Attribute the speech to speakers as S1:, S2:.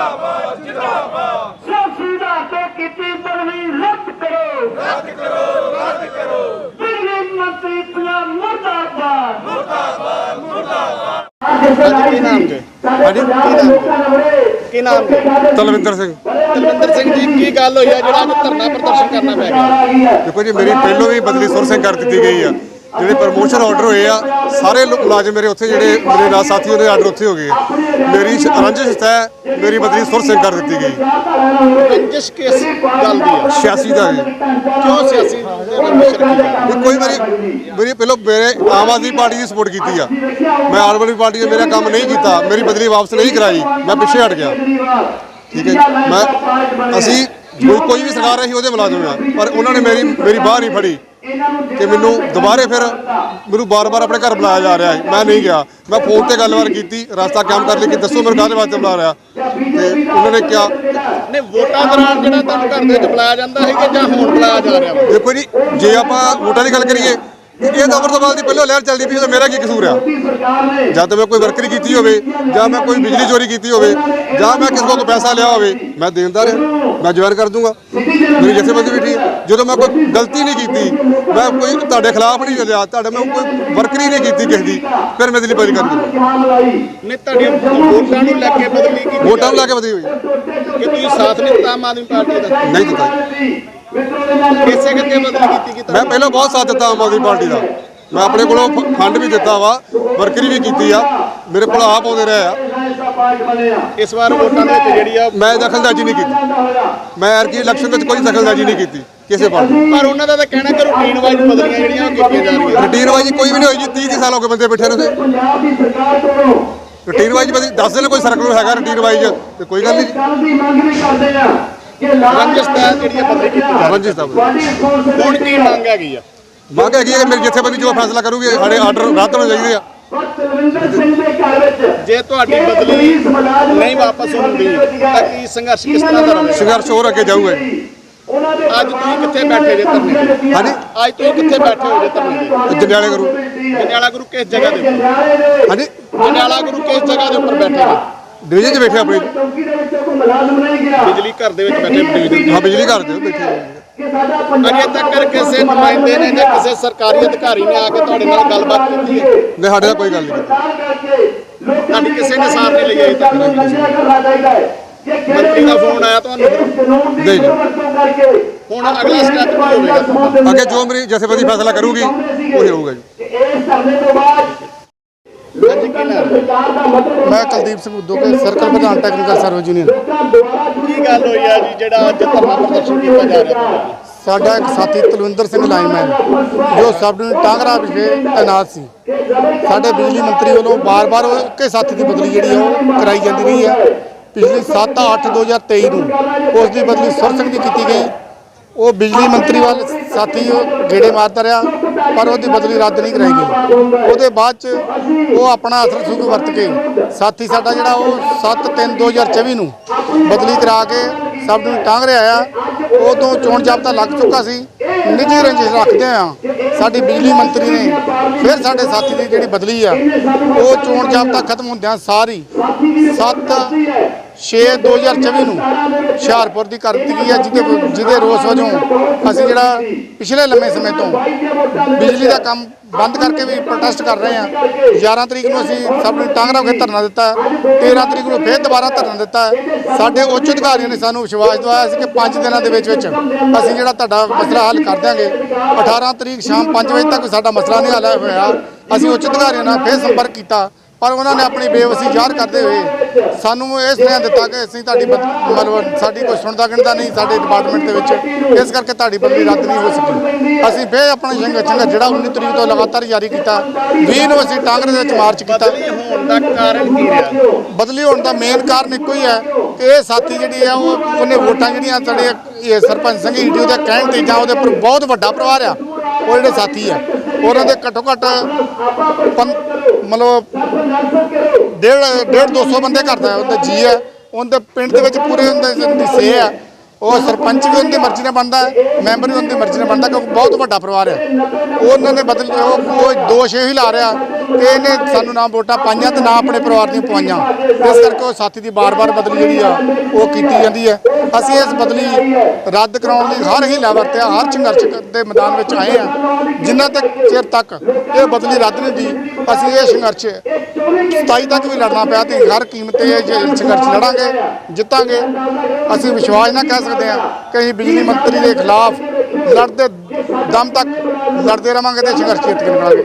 S1: ਜਿੰਦਾਬਾਦ ਜਿੰਦਾਬਾਦ। ਸਿਆਸੀ ਦਾ ਤੇ ਕੀਤੀ ਤਲਵੀ ਰੱਦ ਕਰੋ। ਰੱਦ ਕਰੋ ਰੱਦ ਕਰੋ। ਬਿਜਲੀ ਮੰਤਰੀ ਪੰਜਾਬ ਮੁਰਦਾਬਾਦ। ਮੁਰਦਾਬਾਦ ਮੁਰਦਾਬਾਦ। ਕੀ ਨਾਮ
S2: ਤਲਵਿੰਦਰ ਸਿੰਘ।
S1: ਤਲਵਿੰਦਰ ਸਿੰਘ ਜੀ ਕੀ ਗੱਲ ਹੋਈ ਆ ਜਿਹੜਾ ਅੱਜ ਧਰਨਾ ਪ੍ਰਦਰਸ਼ਨ ਕਰਨਾ ਪਿਆ
S2: ਦੇਖੋ ਜੀ ਮੇਰੀ ਪਹਿਲੋਂ ਵੀ ਬਦਲੀ ਸੁਰ ਸਿੰਘ ਕਰ ਦਿੱਤੀ ਗਈ ਆ। ਜਿਹੜੇ ਪ੍ਰਮੋਸ਼ਨ ਆਰਡਰ ਹੋਏ ਆ ਸਾਰੇ ਲੋਕ ਮੁਲਾਜ਼ਮ ਮੇਰੇ ਉੱਥੇ ਜਿਹੜੇ ਮੇਰੇ ਨਾਲ ਸਾਥੀ ਉਹਦੇ ਆਰਡਰ ਉੱਥੇ ਹੋ ਗਏ। ਆ। ਮੇਰੀ ਸ਼- ਰੰਜਿਸ਼ ਤੈ ਮੇਰੀ ਬਦਲੀ ਸੁਰ ਸਿੰਘ ਕਰ ਦਿੱਤੀ ਗਈ।
S1: ਰੰਜਿਸ਼ ਕਿਸ ਗੱਲ ਦੀ
S2: 86 ਦਾ ਜੀ।
S1: ਕਿਉਂ ਸਿਆਸੀ
S2: ਵੀ ਕੋਈ ਮੇਰੀ ਮੇਰੀ ਪਹਿਲੋਂ ਮੇਰੇ ਆਮ ਆਦਮੀ ਪਾਰਟੀ ਦੀ ਸਪੋਰਟ ਕੀਤੀ ਆ। ਮੈਂ ਆਮ ਆਦਮੀ ਪਾਰਟੀ ਨੇ ਮੇਰਾ ਕੰਮ ਨਹੀਂ ਕੀਤਾ। ਮੇਰੀ ਬਦਲੀ ਵਾਪਸ ਨਹੀਂ ਕਰਾਈ। ਮੈਂ ਪਿੱਛੇ ਹਟ ਗਿਆ। ਠੀਕ ਹੈ ਜੀ। ਮੈਂ ਅਸੀਂ ਕੋਈ ਕੋਈ ਵੀ ਸਰਕਾਰ ਰਹੀ ਉਹਦੇ ਮੁਲਾਜ਼ਮ ਆ। ਪਰ ਉਹਨਾਂ ਨੇ ਮੇਰੀ ਮੇਰੀ ਬਾਹ ਨਹੀਂ ਫੜੀ। ਕਿ ਮੈਨੂੰ ਦੁਬਾਰੇ ਫਿਰ ਮੈਨੂੰ ਬਾਰ-ਬਾਰ ਆਪਣੇ ਘਰ ਬੁਲਾਇਆ ਜਾ ਰਿਹਾ ਹੈ। ਮੈਂ ਨਹੀਂ ਗਿਆ। ਮੈਂ ਫੋਨ ਤੇ ਗੱਲਬਾਤ ਕੀਤੀ ਰਸਤਾ ਕੰਮ ਕਰ ਲਈ ਕਿ ਦੱਸੋ ਮੇਰੇ ਕਾਹਦੇ ਵਾਸਤੇ ਬੁਲਾ ਰਿਹਾ। ਤੇ ਉਹਨਾਂ ਨੇ ਕਿਹਾ
S1: ਨੇ ਵੋਟਾਂ ਦੌਰਾਨ ਜਿਹੜਾ ਤੁਹਾਨੂੰ ਘਰ ਦੇ ਵਿੱਚ ਬੁਲਾਇਆ ਜਾਂਦਾ ਹੈ ਕਿ ਜਾਂ ਹੁਣ ਬੁਲਾਇਆ ਜਾ ਰਿਹਾ
S2: ਦੇਖੋ ਜੀ ਜੇ ਆਪਾਂ ਵੋਟਾਂ ਦੀ ਗੱਲ ਕਰੀਏ ਇਹ ਤਾਂ ਅਮਰਤਪਾਲ ਦੀ ਪਹਿਲਾਂ ਲਹਿਰ ਚੱਲਦੀ ਪਈ ਤਾਂ ਮੇਰਾ ਕੀ ਕਸੂਰ ਆ? ਜਾਂ ਤਾਂ ਮੈਂ ਕੋਈ ਵਰਕਰੀ ਕੀਤੀ ਹੋਵੇ ਜਾਂ ਮੈਂ ਕੋਈ ਬਿਜਲੀ ਚੋਰੀ ਕੀਤੀ ਹੋਵੇ ਜਾਂ ਮੈਂ ਕਿਸੇ ਕੋਲ ਪੈਸਾ ਲਿਆ ਹੋਵੇ ਮੈਂ ਦੇਣਦਾਰ ਮੈਂ ਜਵਾਨ ਕਰ ਦੂੰਗਾ। ਮੇਰੀ ਜਥੇਬੰਦੀ ਵੀ ਠੀਕ। ਜਦੋਂ ਮੈਂ ਕੋਈ ਗਲਤੀ ਨਹੀਂ ਕੀਤੀ ਮੈਂ ਕੋਈ ਤੁਹਾਡੇ ਖਿਲਾਫ ਨਹੀਂ ਚੱਲਿਆ ਤੁਹਾਡੇ ਮੈਂ ਕੋਈ ਵਰਕਰੀ ਨਹੀਂ ਕੀਤੀ ਕਿਸੇ ਦੀ ਫਿਰ ਮੈਂ ਦਿੱਲੀ ਬਦਲੀ ਕਰ ਦੂੰਗਾ।
S1: ਨੇ ਤੁਹਾਡੀਆਂ ਵੋਟਾਂ ਨੂੰ ਲੈ ਕੇ ਬਦਲੀ ਕੀਤੀ
S2: ਵੋਟਾਂ ਨੂੰ ਲਾ ਕੇ ਬਦਲੀ ਹੋਈ।
S1: ਕਿ ਤੁਸੀਂ ਸਾਥ ਨਹੀਂ ਦਿੱਤਾ ਆਮ ਆਦਮੀ ਪਾਰਟੀ ਦਾ?
S2: ਨਹੀਂ ਦਿੱਤਾ
S1: ਕਿਸੇ ਕਿਤੇ ਬਦਲੀ ਕੀਤੀ ਕਿ
S2: ਮੈਂ ਪਹਿਲਾਂ ਬਹੁਤ ਸਾਥ ਦਿੱਤਾ ਆਮ ਆਦਮੀ ਪਾਰਟੀ ਦਾ। ਮੈਂ ਆਪਣੇ ਕੋਲੋਂ ਫੰਡ ਵੀ ਦਿੱਤਾ ਵਾ ਵਰਕਰੀ ਵੀ ਕੀਤੀ ਆ। ਮੇਰੇ ਕੋਲ ਆਪ ਆਉਂਦੇ ਰਹੇ ਆ।
S1: ਇਸ ਵਾਰ ਵੋਟਾਂ ਦੇ ਵਿੱਚ ਜਿਹੜੀ ਆ
S2: ਮੈਂ ਦਖਲਅੰਦਾਜ਼ੀ ਨਹੀਂ ਕੀਤੀ। ਮੈਂ ਕੀ ਇਲੈਕਸ਼ਨ ਵਿੱਚ ਕੋਈ ਦਖਲਅੰਦਾਜ਼ੀ ਨਹੀਂ ਕੀਤੀ ਕਿਸੇ ਪਾਰਟੀ
S1: ਪਰ ਉਹਨਾਂ ਦਾ ਤਾਂ ਕਹਿਣਾ ਕਿ ਰੂਟੀਨ ਵਾਈਜ਼ ਬਦਲੀਆਂ ਜਿਹੜੀਆਂ ਉਹ ਕੀਤੀਆਂ ਜਾ ਰਹੀਆਂ।
S2: ਰੂਟੀਨ ਵਾਈਜ਼ ਕੋਈ ਵੀ ਨਹੀਂ ਹੋਈ ਜੀ 30 30 ਸਾਲ ਹੋ ਗਏ ਬੰਦੇ ਬੈਠੇ ਨੂੰ। ਰੂਟੀਨ ਵਾਈਜ਼ ਬਦੀ ਦੱਸ ਦੇਣ ਕੋਈ ਸਰਕਲ ਹੈਗਾ ਰੂਟੀਨ ਵਾਈਜ਼ ਤੇ ਕੋਈ ਗੱਲ ਨਹੀਂ। ਜੀ
S1: ਰੰਜਸਤਾ ਜਿਹੜੀ ਆ। ਬਦਲੀ ਕੀਤੀ ਜਾ
S2: ਰੰਜਿਸ਼
S1: ਹੁਣ ਕੀ ਮੰਗ ਹੈਗੀ ਆ?
S2: ਮੰਗ ਹੈਗੀ ਹੈ ਕਿ ਮੇਰੀ ਜਥੇਬੰਦੀ ਜੋ ਫੈਸਲਾ ਕਰੂਗੀ ਸਾਡੇ ਆਰਡਰ ਰੱਦ ਹੋਣੇ ਚਾਹੀਦੇ ਆ।
S1: ਜੇ ਤੁਹਾਡੀ ਬਦਲੀ ਨਹੀਂ ਵਾਪਸ ਹੁੰਦੀ ਤਾਂ ਕੀ ਸੰਘਰਸ਼ ਕਿਸ ਤਰ੍ਹਾਂ ਦਾ ਰਹੇਗਾ
S2: ਸੰਘਰਸ਼ ਹੋਰ ਅੱਗੇ ਜਾਊਗਾ। ਜੀ
S1: ਅੱਜ ਤੁਸੀਂ ਕਿੱਥੇ ਬੈਠੇ ਜੇ ਧਰਨੇ ਤੇ?
S2: ਹਾਂਜੀ।
S1: ਅੱਜ ਤੁਸੀਂ ਕਿੱਥੇ ਬੈਠੇ ਹੋ ਜੇ ਧਰਨੇ ਤੇ?
S2: ਜੰਡਿਆਲੇ ਕਰੂ
S1: ਜੰਡਿਆਲਾ ਗੁਰੂ ਕਿਸ ਜਗ੍ਹਾ ਦੇ ਉੱਪਰ?
S2: ਹਾਂਜੀ।
S1: ਜੰਡਿਆਲਾ ਗੁਰੂ ਕਿਸ ਜਗ੍ਹਾ ਦੇ ਉੱਪਰ ਬੈਠੇ ਨੇ
S2: ਡਿਵੀਜ਼ਨ 'ਚ ਬੈਠੇ ਆਪਣੀ।
S1: ਬਿਜਲੀ ਘਰ ਦੇ ਵਿੱਚ ਬੈਠੇ ਡਿਵੀਜ਼ਨ
S2: ਹਾਂ ਬਿਜਲੀ ਘਰ ਦੇ ਬੈਠੇ
S1: ਅਜੇ ਤੱਕ ਕਿਸੇ ਨੁਮਾਇੰਦੇ ਨੇ ਜਾਂ ਕਿਸੇ ਸਰਕਾਰੀ ਅਧਿਕਾਰੀ ਨੇ ਆ ਕੇ ਤੁਹਾਡੇ ਨਾਲ ਗੱਲਬਾਤ ਕੀਤੀ ਹੈ।
S2: ਨਹੀਂ ਸਾਡੇ ਨਾਲ ਕੋਈ ਗੱਲ ਨਹੀਂ ਕੀਤੀ।
S1: ਤੁਹਾਡੀ ਕਿਸੇ ਨੇ ਸਾਥ ਨਹੀਂ ਲਈ ਅਜੇ ਤੱਕ ਮੰਤਰੀ ਦਾ ਫੋਨ ਆਇਆ ਤੁਹਾਨੂੰ?
S2: ਨਹੀਂ ਜੀ
S1: ਹੁਣ ਅਗਲਾ ਸਟੈਪ ਕੀ ਹੋਵੇਗਾ?
S2: ਅੱਗੇ ਜੋ ਮੇਰੀ ਜਥੇਬੰਦੀ ਫੈਸਲਾ ਕਰੂਗੀ ਉਹ ਹੋਊਗਾ ਜੀ।
S1: ਕੀ ਨਾਮ?
S3: ਮੈਂ ਕੁਲਦੀਪ ਸਿੰਘ ਉਦੋਂ ਕੇ ਸਰਕਲ ਪ੍ਰਧਾਨ ਟੈਕਨੀਕਲ ਸਰਵਿਸ ਯੂਨੀਅਨ
S1: ਕੀ ਗੱਲ ਹੋਈ ਆ ਜੀ ਜਿਹੜਾ ਅੱਜ ਧਰਨਾ ਪ੍ਰਦਰਸ਼ਨ ਕੀਤਾ ਜਾ ਰਿਹਾ?
S3: ਸਾਡਾ ਇੱਕ ਸਾਥੀ ਤਲਵਿੰਦਰ ਸਿੰਘ ਲਾਈਨਮੈਨ ਜੋ ਸਬ ਡਿਵੀਜ਼ਨ ਟਾਂਗਰਾ ਵਿਖੇ ਤੈਨਾਤ ਸੀ। ਸਾਡੇ ਬਿਜਲੀ ਮੰਤਰੀ ਵੱਲੋਂ ਬਾਰ-ਬਾਰ ਇੱਕੇ ਸਾਥੀ ਦੀ ਬਦਲੀ ਜਿਹੜੀ ਆ ਉਹ ਕਰਾਈ ਜਾਂਦੀ ਰਹੀ ਹੈ ਪਿਛਲੀ 7-8-2023 ਨੂੰ ਉਸ ਦੀ ਬਦਲੀ ਸੁਰ ਸਿੰਘ ਦੀ ਕੀਤੀ ਗਈ। ਉਹ ਬਿਜਲੀ ਮੰਤਰੀ ਵੱਲ ਸਾਥੀ ਉਹ ਗੇੜੇ ਮਾਰਦਾ ਰਿਹਾ। ਪਰ ਉਹਦੀ ਬਦਲੀ ਰੱਦ ਨਹੀਂ ਕਰਾਈ ਗਈ। ਉਹਦੇ ਬਾਅਦ ਚ ਉਹ ਆਪਣਾ ਅਸਰ ਸੁਖ ਵਰਤ ਕੇ ਸਾਥੀ ਸਾਡਾ ਜਿਹੜਾ ਉਹ 7-3-2024 ਨੂੰ ਬਦਲੀ ਕਰਾ ਕੇ ਸਬ ਨੂੰ ਟਾਂਗ ਰਿਹਾ ਆ। ਉਦੋਂ ਚੋਣ ਜਾਬਤਾ ਲੱਗ ਚੁੱਕਾ ਸੀ। ਨਿੱਜੀ ਰੰਜਿਸ਼ ਰੱਖਦੇ ਆ। ਸਾਡੀ ਬਿਜਲੀ ਮੰਤਰੀ ਨੇ ਫਿਰ ਸਾਡੇ ਸਾਥੀ ਦੀ ਜਿਹੜੀ ਬਦਲੀ ਆ ਉਹ ਚੋਣ ਜਾਬਤਾ ਖਤਮ ਹੁੰਦਿਆਂ ਸਾਰੀ 7 6 2024 ਨੂੰ ਹੁਸ਼ਿਆਰਪੁਰ ਦੀ ਕਰ ਦਿੱਤੀ ਗਈ ਹੈ ਜਿਹਦੇ ਜਿਹਦੇ ਰੋਸ ਵਜੋਂ ਅਸੀਂ ਜਿਹੜਾ ਪਿਛਲੇ ਲੰਮੇ ਸਮੇਂ ਤੋਂ ਬਿਜਲੀ ਦਾ ਕੰਮ ਬੰਦ ਕਰਕੇ ਵੀ ਪ੍ਰੋਟੈਸਟ ਕਰ ਰਹੇ ਹਾਂ 11 ਤਰੀਕ ਨੂੰ ਅਸੀਂ ਸਭ ਨੂੰ ਟਾਂਗਰਾ ਕੇ ਧਰਨਾ ਦਿੱਤਾ ਹੈ। 13 ਤਰੀਕ ਨੂੰ ਫਿਰ ਦੁਬਾਰਾ ਧਰਨਾ ਦਿੱਤਾ ਹੈ। ਸਾਡੇ ਉੱਚ ਅਧਿਕਾਰੀਆਂ ਨੇ ਸਾਨੂੰ ਵਿਸ਼ਵਾਸ ਦਿਵਾਇਆ ਸੀ ਕਿ 5 ਦਿਨਾਂ ਦੇ ਵਿੱਚ ਵਿੱਚ ਅਸੀਂ ਜਿਹੜਾ ਤੁਹਾਡਾ ਮਸਲਾ ਹੱਲ ਕਰ ਦਿਆਂਗੇ 18 ਤਰੀਕ ਸ਼ਾਮ 5 ਵਜੇ ਤੱਕ ਸਾਡਾ ਮਸਲਾ ਨਹੀਂ ਹੱਲ ਹੋਇਆ ਅਸੀਂ ਉੱਚ ਅਧਿਕਾਰੀਆਂ ਨਾਲ ਫਿਰ ਸੰਪਰਕ ਕੀਤਾ ਪਰ ਉਹਨਾਂ ਨੇ ਆਪਣੀ ਬੇਵਸੀ ਜ਼ਾਹਰ ਕਰਦੇ ਹੋਏ ਸਾਨੂੰ ਇਹ ਸੁਨੇਹਾ ਦਿੱਤਾ ਕਿ ਅਸੀਂ ਤੁਹਾਡੀ ਬਦ- ਮਤਲਬ ਸਾਡੀ ਕੋਈ ਸੁਣਦਾ ਗਿਣਦਾ ਨਹੀਂ ਸਾਡੇ ਡਿਪਾਰਟਮੈਂਟ ਦੇ ਵਿੱਚ। ਇਸ ਕਰਕੇ ਤੁਹਾਡੀ ਬਦਲੀ ਰੱਦ ਨਹੀਂ ਹੋ ਸਕੀ। ਅਸੀਂ ਫਿਰ ਆਪਣਾ ਸੰਘਰਸ਼ ਸੰਘਰਸ਼ ਜਿਹੜਾ 19 ਤਰੀਕ ਤੋਂ ਲਗਾਤਾਰ ਜਾਰੀ ਕੀਤਾ 20 ਨੂੰ ਅਸੀਂ ਟਾਂਗਰੇ ਦੇ ਵਿੱਚ ਮਾਰਚ ਕੀਤਾ।
S1: ਬਦਲੀ ਹੋਣ ਦਾ ਕਾਰਨ ਕੀ ਰਿਹਾ?
S3: ਬਦਲੀ ਹੋਣ ਦਾ ਮੇਨ ਕਾਰਨ ਇੱਕੋ ਹੀ ਹੈ ਕਿ ਇਹ ਸਾਥੀ ਜਿਹੜੀ ਆ ਉਹ ਉਹਨੇ ਵੋਟਾਂ ਜਿਹੜੀਆਂ ਸਾਡੇ ਇਹ ਸਰਪੰਚ ਸਿੰਘ ਈਟੀਓ ਦੇ ਕਹਿਣ ਤੇ ਜਾਂ ਉਹਦੇ ਉੱਪਰ ਬਹੁਤ ਵੱਡਾ ਪਰਿਵਾਰ ਆ ਉਹ ਜਿਹੜੇ ਸਾਥੀ ਆ, ਉਹਨਾਂ ਦੇ ਘੱਟੋ ਘੱਟ ਪੰ- ਮਤਲਬ ਡੇਢ ਡੇਢ 200 ਬੰਦੇ ਕਰਦਾ ਉਹਦੇ ਜੀ ਹੈ, ਉਹਦੇ ਪਿੰਡ ਦੇ ਵਿੱਚ ਪੂਰੇ ਉਹਦੇ ਦੀ ਸੇ ਆ ਉਹ ਸਰਪੰਚ ਵੀ ਉਹਨਾਂ ਦੀ ਮਰਜ਼ੀ ਨਾਲ ਬਣਦਾ ਹੈ, ਮੈਂਬਰ ਵੀ ਉਹਨਾਂ ਦੀ ਮਰਜ਼ੀ ਨਾਲ ਬਣਦਾ ਕਿਉਂਕਿ ਬਹੁਤ ਵੱਡਾ ਪਰਿਵਾਰ ਹੈ। ਉਹਨਾਂ ਨੇ ਬਦਲ ਉਹ ਉਹ ਦੋਸ਼ ਇਹੀ ਲਾ ਰਿਹਾ ਕਿ ਇਹਨੇ ਸਾਨੂੰ ਨਾ ਵੋਟਾਂ ਪਾਈਆਂ ਤੇ ਨਾ ਆਪਣੇ ਪਰਿਵਾਰ ਦੀਆਂ ਪਵਾਈਆਂ। ਇਸ ਕਰਕੇ ਉਹ ਸਾਥੀ ਦੀ ਬਾਰ-ਬਾਰ ਬਦਲੀ ਜਿਹੜੀ ਆ, ਉਹ ਕੀਤੀ ਜਾਂਦੀ ਹੈ। ਅਸੀਂ ਇਸ ਬਦਲੀ ਰੱਦ ਕਰਾਉਣ ਲਈ ਹਰ ਹੀਲਾ ਵਰਤਿਆ, ਹਰ ਸੰਘਰਸ਼ ਦੇ ਮੈਦਾਨ ਵਿੱਚ ਆਏ ਆ ਜਿੰਨਾ ਤੱਕ ਚਿਰ ਤੱਕ ਇਹ ਬਦਲੀ ਰੱਦ ਨਹੀਂ ਦੀ ਅਸੀਂ ਇਹ ਸੰਘਰਸ਼ 27 ਤੱਕ ਵੀ ਲੜਨਾ ਪਿਆ ਤੇ ਹਰ ਕੀਮਤ ਤੇ ਇਹ ਸੰਘਰਸ਼ ਲੜਾਂਗੇ, ਜਿੱਤਾਂਗੇ। ਅਸੀਂ ਵਿਸ਼ਵਾਸ ਨਾਲ ਕਹਿ ਸਕਦੇ ਹਾਂ ਕਿ ਬਿਜਲੀ ਮੰਤਰੀ ਦੇ ਖਿਲਾਫ ਲੜਦੇ, ਦਮ ਤੱਕ ਲੜਦੇ ਰਵਾਂਗੇ ਤੇ ਸੰਘਰਸ਼ ਜਿੱਤ ਕੇ ਨਿਕਲਾਂਗੇ